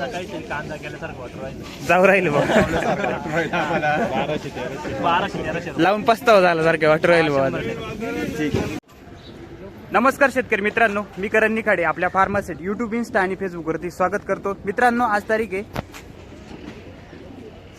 आता काहीतरी कांदा केल्यासारखं वाटू राहिलं. जाऊ राहिलं बघ बाराशे तेराशे. लावून पस्तावा झाला सारखे वाटू राहिलं बाबा ठीक नमस्कार शेतकरी मित्रांनो मी करण निखाडे आपल्या फार्मासेट युट्यूब इन्स्टा आणि फेसबुकवरती स्वागत करतो. मित्रांनो आज तारीख आहे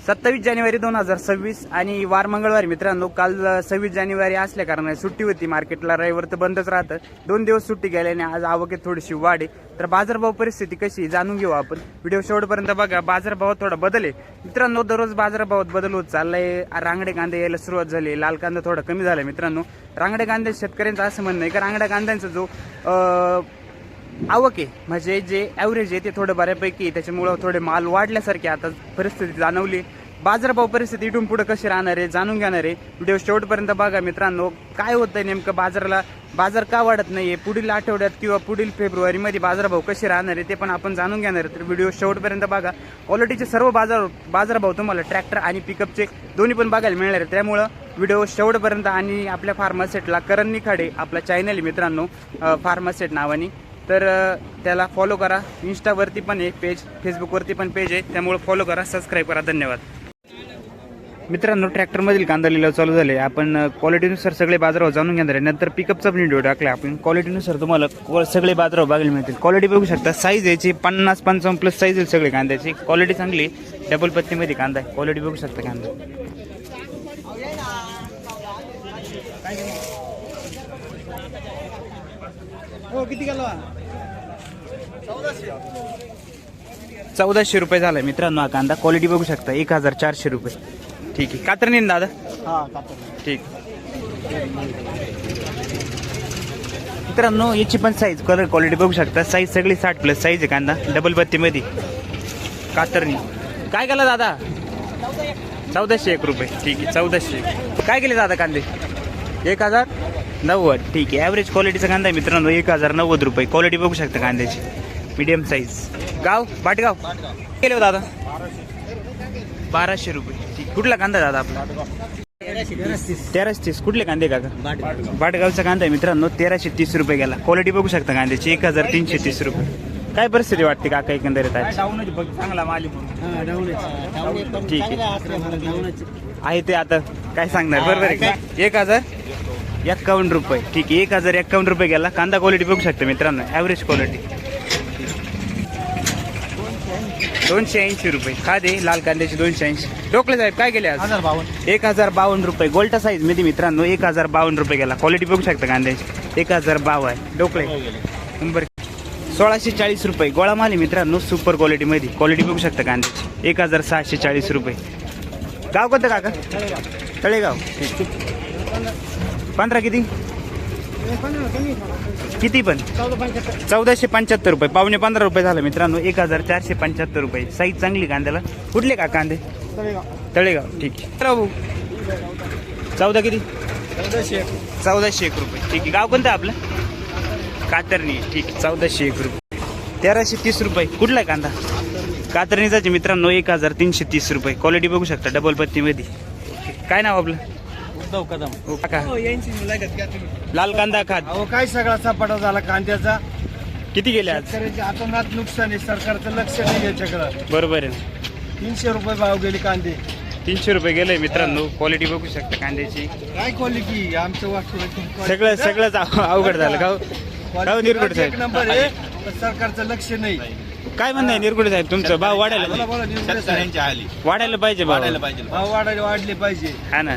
सत्तावीस जानेवारी दोन हजार सव्वीस आणि वार मंगळवारी मित्रांनो काल सव्वीस जानेवारी असल्या कारणाने सुट्टी होती. मार्केटला रविवार तर बंदच राहतं. दोन दिवस सुट्टी गेल्याने आज आवकेत थोडीशी वाढ आहे. तर बाजारभाव परिस्थिती कशी जाणून घेऊ आपण. व्हिडिओ शेवटपर्यंत बघा. बाजारभावात थोडा बदल आहे. मित्रांनो दररोज बाजारभावात बदल होत चाललाय. रांगडे कांदे यायला सुरुवात झाली. लाल कांदा थोडा कमी झाला मित्रांनो. रांगडे कांदे शेतकऱ्यांचं असं म्हणणं आहे. का रांगड्या कांद्यांचा जो आवक आहे. म्हणजे जे ॲव्हरेज आहे ते थोडं बऱ्यापैकी त्याच्यामुळं थोडे माल वाढल्यासारखे आता परिस्थिती जाणवली. बाजारभाव परिस्थिती इथून पुढे कशी राहणार आहे जाणून घेणार आहे. व्हिडिओ शेवटपर्यंत बघा मित्रांनो. काय होतं आहे नेमकं बाजाराला बाजार का वाढत नाही आहे पुढील आठवड्यात किंवा पुढील फेब्रुवारीमध्ये बाजारभाव कसे राहणार आहे ते पण आपण जाणून घेणार आहे. तर व्हिडिओ शेवटपर्यंत बघा. क्वालिटीचे सर्व बाजार बाजारभाव तुम्हाला ट्रॅक्टर आणि पिकअपचे दोन्ही पण बघायला मिळणार आहे. त्यामुळं व्हिडिओ शेवटपर्यंत आणि आपल्या फार्मासेटला करण निखाडे आपला चॅनल मित्रांनो. फार्मासेट नावाने. तर त्याला फॉलो करा. इन्स्टावरती पण एक पेज फेसबुकवरती पण पेज आहे. त्यामुळे फॉलो करा सबस्क्राईब करा. धन्यवाद. मित्रांनो ट्रॅक्टरमधील कांदा लिलाव चालू झाले. आपण क्वालिटीनुसार सगळे बाजारावर जाणून घेणार आहे. नंतर पिकअपचा पण व्हिडिओ टाकला आपण क्वालिटीनुसार तुम्हाला क्वा- सगळे बाजारावर बघायला मिळतील. क्वालिटी बघू शकता. साईज याची पन्नास पंचावन्न प्लस साईज आहे सगळे कांद्याची. क्वालिटी चांगली डबल पत्तीमध्ये कांदा आहे. क्वालिटी बघू शकता कांदा. चौदाशे. रुपये झालाय मित्रांनो हा कांदा. क्वालिटी बघू शकता एक हजार चारशे रुपये. ठीक आहे. कातर नाही ना दादा ठीक. मित्रांनो याची पण साईज कलर क्वालिटी बघू शकता. साईज सगळी साठ प्लस साईज आहे कांदा. डबल पत्तीमध्ये कातरणी काय केलं दादा? चौदाशे एक रुपये. ठीक आहे चौदाशे काय केले दादा कांदे? एक हजार? नव्वद. ठीक आहे. ॲव्हरेज क्वालिटीचा कांदा आहे मित्रांनो. एक हजार नव्वद रुपये. क्वालिटी बघू शकता कांद्याची. मीडियम साईज गाव? बाटगाव केले हो दादा? बाराशे रुपये. ठीक. कुठला कांदा दादा आपला? तेराशे तीस. कुठले कांदे काका? बाटगावचा कांदा आहे मित्रांनो. तेराशे तीस रुपये गेला. क्वालिटी बघू शकता कांद्याची. एक हजार तीनशे तीस रुपये. काय परिस्थिती वाटते काका एकंदरीत ठीक आहे. आहे ते आता. काय सांगणार? बरोबर आहे का? एक हजार? एक्कावन्न रुपये. ठीक आहे एक हजार एक्कावन्न रुपये गेला. कांदा क्वालिटी बघू शकता मित्रांनो. ॲव्हरेज क्वालिटी दोनशे ऐंशी रुपये. खादे लाल कांद्याचे दोनशे ऐंशी. डोकले साहेब काय गेले आज? एक हजार बावन्न रुपये. गोल्टा साईजमध्ये मित्रांनो एक हजार बावन्न रुपये गेला. क्वालिटी बघू शकता कांद्याची. एक हजार बावन्न डोकळे नंबर सोळाशे चाळीस रुपये. गोळा माल आहे मित्रांनो सुपर क्वालिटी मध्ये. क्वालिटी बघू शकता कांद्याची. एक हजार सहाशे चाळीस रुपये. गाव कोणतं काका? तळेगाव. पंधरा किती? किती पण? चौदाशे पंच्याहत्तर रुपये. पावणे पंधरा रुपये झालं मित्रांनो. एक हजार चारशे पंच्याहत्तर रुपये. साईज चांगली कांद्याला. कुठले का कांदे? तळेगाव. ठीक आहे. चौदा किती? चौदाशे एक. रुपये. ठीक आहे. गाव कोणतं आपलं? कातरणी. ठीक आहे. चौदाशे एक रुपये. तेराशे तीस रुपये. कुठला आहे कांदा? कातरणीचाचे मित्रांनो. एक हजार तीनशे तीस रुपये. क्वालिटी बघू शकता. डबल पत्तीमध्ये काय नाव आपलं? उद्धव कदम हो, काका लाल कांदा खात. अहो काय सगळा सपाटा झाला कांद्याचा? किती गेले आज? नुकसान आहे सरकारचं लक्ष नाही याच्याकडं. बरोबर आहे. तीनशे रुपये भाव गेले कांदे. तीनशे रुपये गेले मित्रांनो. क्वालिटी बघू शकता कांद्याची. काय क्वालिटी आमचं वाटतं सगळं सगळंच अव- अवघड झालं गाव गाव निरगुड एक साहेब नंबर आहे पण सरकारचं लक्ष नाही. काय म्हणणं आहे निरगुड साहेब तुमचं? भाव वाढायला बोला बोला निरगुडे साहेब. आली वाढायला पाहिजे भाव. भाव वाढायला वाढले पाहिजे. हा ना.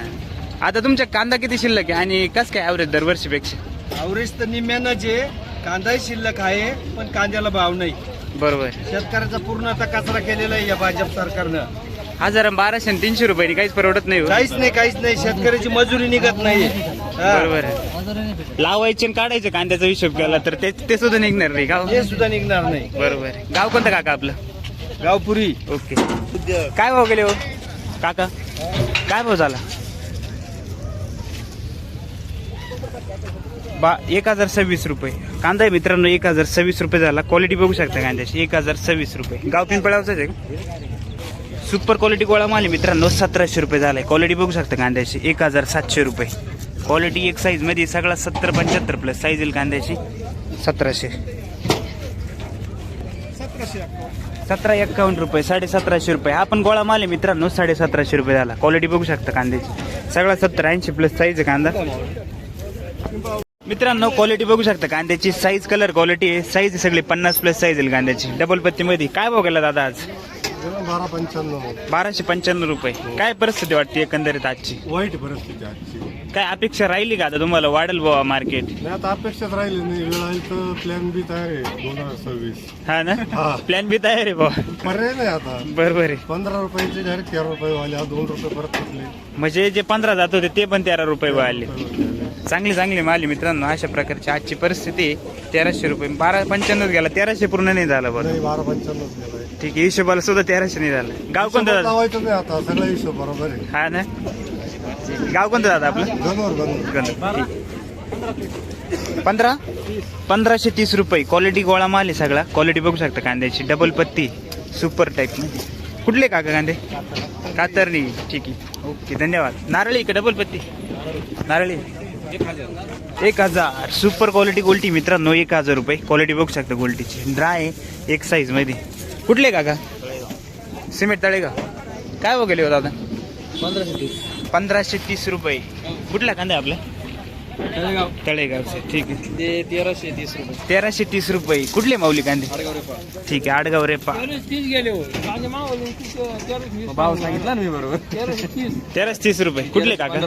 आता तुमच्या कांदा किती शिल्लक आहे आणि कस काय ॲव्हरेज दरवर्षीपेक्षा? अवरेज तर निम्म्यानंच आहे. कांदाही शिल्लक आहे पण कांद्याला भाव नाही. बरोबर. शेतकऱ्याचा पूर्ण आता कचरा केलेला आहे या भाजप सरकारनं. हजार बाराशे आणि तीनशे रुपये काहीच परवडत नाही हो. काहीच नाही काहीच नाही. शेतकऱ्याची मजुरी निघत नाही. हा. बरोबर आहे. लावायचे आणि काढायचे कांद्याचा हिशोब केला तर ते ते सुद्धा निघणार नाही गाव हे? सुद्धा निघणार नाही. बरोबर आहे. गाव कोणतं काका आपलं? गावपुरी. ओके. काय भाव गेले हो? काका? काय भाव झाला? बा एक हजार सव्वीस रुपये. कांदा आहे मित्रांनो एक हजार सव्वीस रुपये झाला. क्वालिटी बघू शकता कांद्याची एक हजार सव्वीस रुपये. गाव पिंपळावचाच आहे सुपर क्वालिटी गोळा माल मित्रांनो सतराशे रुपये झालाय. क्वालिटी बघू शकता कांद्याची एक हजार सातशे रुपये. क्वालिटी एक साईजमध्ये सगळा सत्तर पंच्याहत्तर प्लस साईज येईल कांद्याची सतराशे. सतरा एक्कावन्न रुपये साडे सतराशे रुपये. हा पण गोळा माल आहे मित्रांनो साडे सतराशे रुपये झाला. क्वालिटी बघू शकता कांद्याची सगळा सत्तर ऐंशी प्लस साईज आहे कांदा. मित्रांनो क्वालिटी बघू शकता. कांद्याची साईज कलर क्वालिटी आहे साईज सगळी पन्नास प्लस साईज आहे कांद्याची. डबल पत्तीमध्ये काय भाव गेला दादा आज? बारा पंच्याण्णव. बाराशे पंच्याण्णव रुपये. काय परिस्थिती वाटते एकंदरीत आजची? वाईट परिस्थिती आजची काय अपेक्षा राहिली का आता तुम्हाला वाढेल बाबा मार्केट नाही आता अपेक्षाच राहिली नाही. वेळ आहे तर प्लॅन बी तयार आहे. दोन हजार सव्वीस. हा ना? हा. प्लॅन बी तयार आहे बाबा पर्याय नाही आता. बरोबर आहे. पंधरा रुपयाचे डायरेक्ट तेरा रुपये वाले दोन रुपये परत कसले म्हणजे जे पंधरा जात होते ते पण तेरा रुपये वाढले चांगली चांगली माली मित्रांनो. अशा प्रकारची आजची परिस्थिती आहे. तेराशे रुपये. बारा पंच्याण्णव गेला. तेराशे पूर्ण नाही झाला बरं नाही बारा पंच्याण्णव गेलाय ठीक आहे. हिशोबाला सुद्धा तेराशे नाही झालं. गाव कोणतं? हिशोबात दादा लावायचं नाही आता. सगळा हिशोब बरोबर आहे. हा ना? गाव कोणतं दादा आपलं? पंधरा? पंधराशे तीस रुपये. क्वालिटी गोळा माल आहे सगळा. क्वालिटी बघू शकता कांद्याची. डबल पत्ती. सुपर टाईप कुठले काका कांदे? कातरणी. ठीक आहे. ओके धन्यवाद. नारळी का डबल पत्ती? नारळी. एक हजार. सुपर क्वालिटी गोल्टी मित्रांनो एक हजार रुपये. क्वालिटी बघू शकता गोल्टीची ड्राय आहे. एक साईजमध्ये. कुठले काका? सिमेंट तळे का? काय वगैरे हो दादा? पंधराशे तीस. पंधराशे तीस रुपये. कुठला कांदा आहे आपला? तळेगाव. तळेगावचे. ठीक आहे. ते तेराशे तीस रुपये. तेराशे तीस रुपये. कुठले माऊली कांदे? ठीक आहे आडगाव रेपा. तीस गेले भाव सांगितला ना मी बरोबर. तेराशे तीस. रुपये. कुठले काका?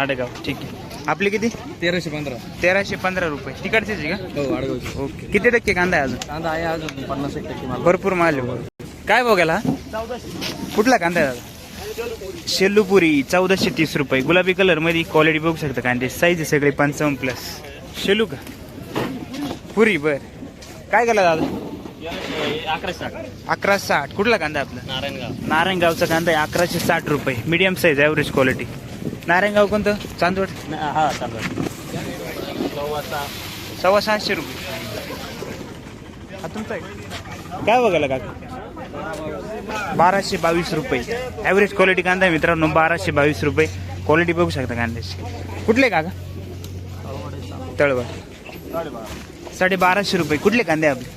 आडगाव. ठीक आहे. आपले किती? तेराशे पंधरा. तेराशे पंधरा रुपये. तिकडचेच आहे का? हो ओके. किती टक्के कांदा आहे अजून? कांदा आहे अजून पन्नास एक टक्के माल. भरपूर माल आहे. काय भाव गेला? कुठला कांदा आहे? दादा शेलूपुरी चौदाशे तीस रुपये. गुलाबी कलरमध्ये क्वालिटी बघू शकता कांदे साईज आहे सगळे पंचावन्न प्लस शेलू का? पुरी बर. काय केला दादा? साठ अकरा साठ. कुठला कांदा आपला? नारायणगाव नारायणगावचा कांदा आहे. अकराशे साठ रुपये. Medium size average quality Narayangaon कोणतं? चांदवड? हा चांदवड सव्वा सहाशे रुपये. हा तुमचा काय बघायला काका? बाराशे बावीस रुपये. ॲव्हरेज क्वालिटी कांदा आहे मित्रांनो बाराशे बावीस रुपये. क्वालिटी बघू शकता कांद्याची. कुठले काका? तळवड साडे बाराशे रुपये. कुठले कांदे आपले?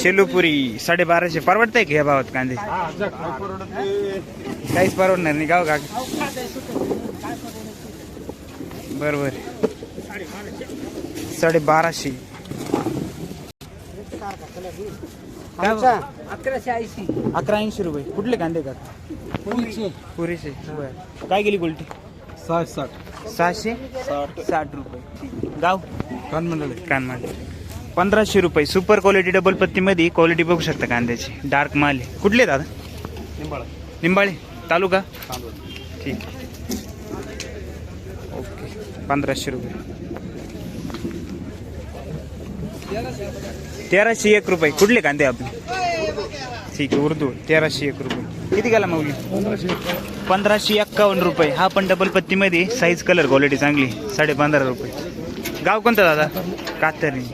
शेलूपुरी. साडे बाराशे परवडतंय का या भावात कांदे? काहीच परवडणार नाही गाव हो काका? बरोबर. साडे बाराशे काय भाव? अकराशे ऐंशी. अकरा ऐंशी रुपये. कुठले कांदे का? पुरेसे बरं. काय गेली गोल्टी? साठ साठ. सहाशे? साठ. रुपये. ठीक आहे. गाव? कानमंडळ कानमाड पंधराशे रुपये. सुपर क्वालिटी डबल पत्तीमध्ये क्वालिटी बघू शकता कांद्याची. डार्क माल आहे. कुठले दादा? निंबाळे. तालुका? ठीक आहे. ओके. पंधराशे रुपये. तेराशे एक रुपये. कुठले कांदे आपले ठीक आहे उर्दू. तेराशे एक रुपये. किती गेला माऊली पंधराशे एक्कावन्न रुपये. हा पण डबल पत्तीमध्ये साईज कलर क्वालिटी चांगली. साडे पंधरा रुपये. गाव कोणतं दादा? कातरणी.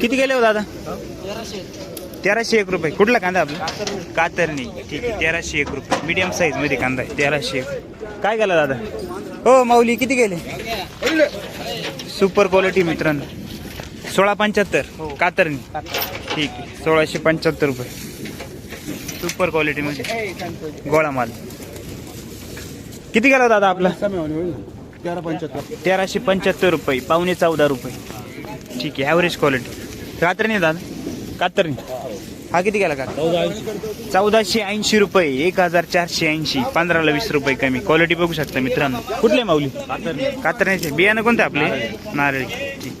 किती गेले हो दादा? तेराशे एक रुपये. कुठला कांदा आपला? कातरणी. ठीक आहे तेराशे एक रुपये. मीडियम साईजमध्ये कांदा आहे. तेराशे एक. काय गेला दादा? हो माऊली किती गेले? सुपर क्वालिटी मित्रांनो. सोळा पंच्याहत्तर. कातरणी. ठीक आहे. सोळाशे पंच्याहत्तर रुपये. सुपर क्वालिटीमध्ये गोळा माल. किती गेला दादा आपला? तेरा पंच्याहत्तर. तेराशे पंच्याहत्तर रुपये. पावणे चौदा रुपये. ठीक आहे. ॲव्हरेज क्वालिटी कातरणी दादा? कातरणी. हा किती गेला का चौदाशे ऐंशी रुपये. एक हजार चारशे ऐंशी. पंधराला वीस रुपये कमी. क्वालिटी बघू शकता मित्रांनो. कुठले माऊली? कातरण्याचे. बियाणं कोणते आपले? नारळी ठीक.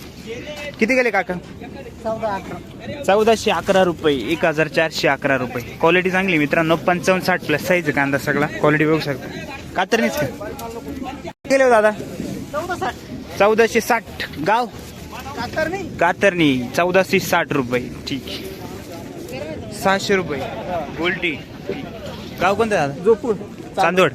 किती गेले काका? चौदाशे अकरा रुपये एक हजार चारशे अकरा रुपये. क्वालिटी चांगली मित्रांनो पंचावन्न साठ प्लस साईज कांदा सगळा. क्वालिटी बघू शकता. कातरणीच का केले हो दादा? चौदाशे साठ. गाव? कातरणी. चौदाशे साठ रुपये. ठीक. सहाशे रुपये. गोल्टी गाव कोणतं दादा? जोपूर चांदोड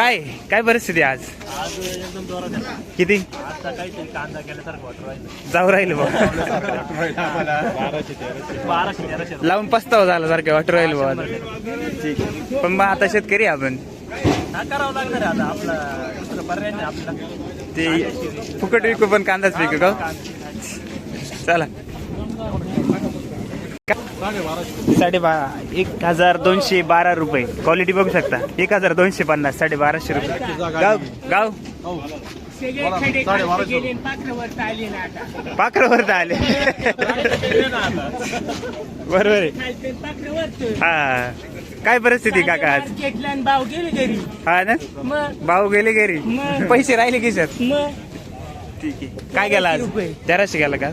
काय काय परिस्थिती आज? आज एकदम जोरात आहे. किती? कांदा वाटू राहिलं. जाऊ राहिले बा. बाराशे तेराशे बाराशे तेराशे लावून पस्तावा झाला सारखं वाटू राहिले बा ठीक आहे. पण मग आता शेतकरी आपण. हा करावं लागणार आहे आता. आपला दुसरं पर्याय नाही ते फुकट विकू पण कांदाच विकू का? चला. साडे बारा एक हजार दोनशे बारा रुपये. क्वालिटी बघू शकता. एक हजार दोनशे पन्नास साडे बाराशे रुपये गाव गाव. पाखरावर तर आले बरोबर आहे. हा. काय परिस्थिती काका आज? भाव गेले घरी. हा ना? मग? भाऊ गेले घरी. पैसे राहिले खिशात? मग? ठीक आहे. काय गेला आज? रुपये. तेराशे गेला का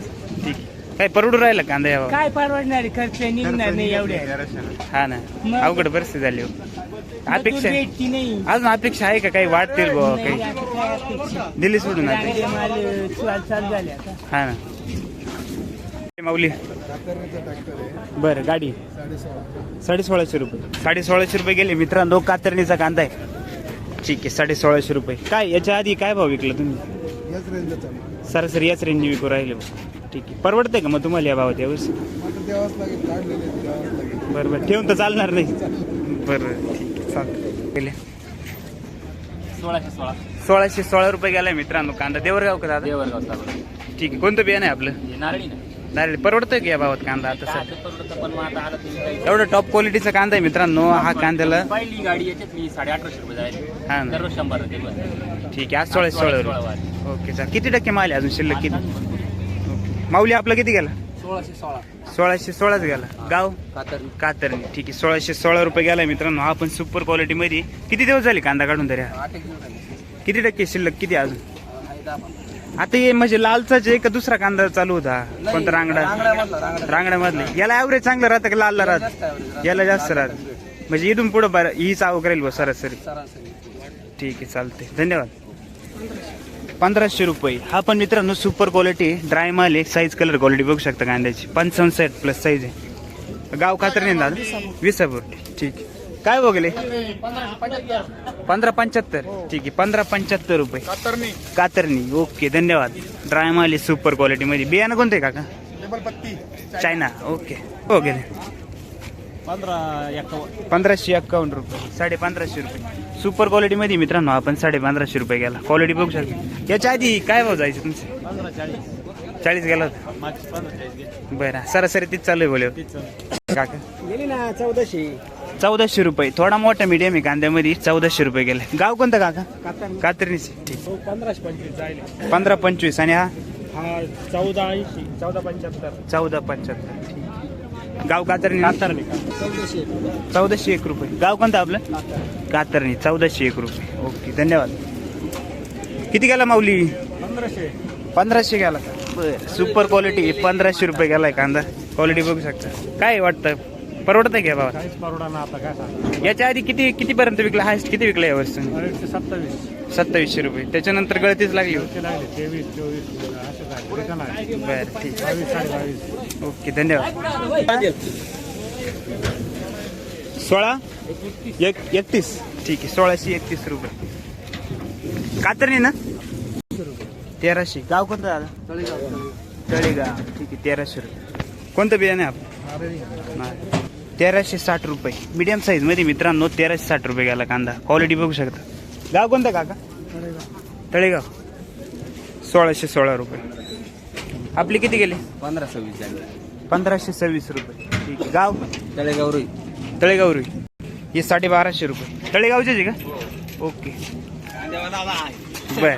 काय परवडू राहिला कांदा यावा? काय परवडणार आहे? खर्च निघणार नाही एवढे हा ना. मग. अवघड परिस्थिती झाली हो. अपेक्षा भेटती नाही. अजून अपेक्षा आहे का काही वाढतील बुवा नाही, काही? आता काय अपेक्षा? दिल्ली सोडून आता. गाडी माल चाल चालू झाले आता. हा ना. माऊली. बरं गाडी. साडे सोळाशे रुपये. साडे सोळाशे रुपये गेले. मित्रांनो कातरणीचा कांदा आहे. ठीक आहे साडे सोळाशे रुपये. काय याच्या आधी काय भाव विकला तुम्ही? सरासरी याच रेंजने विकू राहिले बुवा. ठीक आहे. परवडतंय का मग तुम्हाला या भावात यावर्षी बरं बरं. ठेवून तर चालणार नाही. बरं ठीक आहे. चालतं गेले. सोळाशे सोळा. सोळाशे सोळा रुपये गेलाय मित्रांनो कांदा. देवरगाव का दादा? देवरगाव चालू. ठीक आहे. कोणतं बियाणं आहे आपलं? नारळी ना नारळी. परवडतंय का या भावात कांदा आता सर पण मग आता आला तुम्ही काही एवढं टॉप क्वालिटीचा कांदा आहे मित्रांनो. हा कांद्याला पहिली गाडी याच्यातली साडे अठराशे रुपये जायची हा ना. दररोज शंभर. ठीक आहे. आज सोळाशे सोळा रुपये. ओके सर किती टक्के माल आहे अजून? शिल्लक किती. माऊली आपला किती गेला? सोळाशे सोळा. सोळाशे सोळाच गेला. गाव? कातर कातरणी. ठीक आहे सोळाशे सोळा रुपये गेलाय मित्रांनो. हा पण सुपर क्वालिटी मध्ये. किती दिवस झाले कांदा काढून तरी हा? किती टक्के शिल्लक? किती अजून? आता हे म्हणजे लालचाच आहे का दुसरा कांदा चालू होता? कोणता रांगडा? रांगड्यामधले याला ॲव्हरेज चांगलं राहतं का लालला राहत? याला जास्त राहत. म्हणजे इथून पुढे बरं ही चाव करेल बा सरासरी. ठीक आहे चालते धन्यवाद. पंधराशे रुपये. हा पण मित्रांनो सुपर क्वालिटी ड्राय माल आहे. साईज कलर क्वालिटी बघू शकता कांद्याची. पंचावन्न सेट प्लस साईज आहे. गाव कातर नाही दादा? विसापूर. ठीक. काय बघले पंधरा पंच्याहत्तर. ठीक आहे. पंधरा पंच्याहत्तर रुपये. कातरणी. ओके धन्यवाद. ड्राय माल आहे सुपर क्वालिटी मध्ये. बियाणं कोणतं आहे काका? चायना ओके एकावन्न. पंधराशे एक्कावन्न रुपये. साडे पंधराशे रुपये. सुपर क्वालिटी मध्ये मित्रांनो आपण साडे पंधराशे रुपये गेला. क्वालिटी बघू शकता. याच्या आधी काय भाव जायचे तुमचे? चाळीस गेला होता. बरं सरासरी तीच चालू आहे बोले काका? चौदाशे चौदाशे रुपये. थोडा मोठा मीडियम आहे कांद्यामध्ये. चौदाशे रुपये गेले. गाव कोणतं काका? कातरणीचे. पंधरा पंचवीस आणि हा? हा चौदा ऐंशी चौदा पंच्याहत्तर. चौदा पंच्याहत्तर. गाव कातरणी? कातरणी. चौदाशे एक रुपये. गाव कोणतं आपलं? कातरणी. चौदाशे एक रुपये. ओके धन्यवाद. किती गेला माऊली? पंधराशे. पंधराशे गेला का? बरं. सुपर क्वालिटी पंधराशे रुपये गेलाय कांदा. क्वालिटी बघू शकता. काय वाटतं? परवडतंय घ्या बाबा काहीच परवडा ना आता काय याच्या आधी किती कितीपर्यंत विकला? हायस्ट किती विकला यावर्षी सत्तावीस. सत्तावीसशे रुपये. त्याच्यानंतर गळतीच लागली होती. बरं ठीक. ओके धन्यवाद. सोळा? एक एकतीस. ठीक आहे सोळाशे एकतीस रुपये. कातरणी ना? तेराशे. गाव कोणतं दादा? तळेगाव. ठीक आहे तेराशे रुपये. कोणतं बियाणं नाही. तेराशे साठ रुपये. मीडियम साईजमध्ये मित्रांनो तेराशे साठ रुपये गेला कांदा. क्वालिटी बघू शकता. गाव कोणतं काका? तळेगाव. सोळाशे सोळा रुपये. आपले किती गेले? पंधरा सव्वीस पंधराशे सव्वीस रुपये. ठीक आहे. गाव? तळेगाव रोई. तळेगाव रुई. हे साडे बाराशे रुपये. तळेगावचेच आहे का? ओके. बर.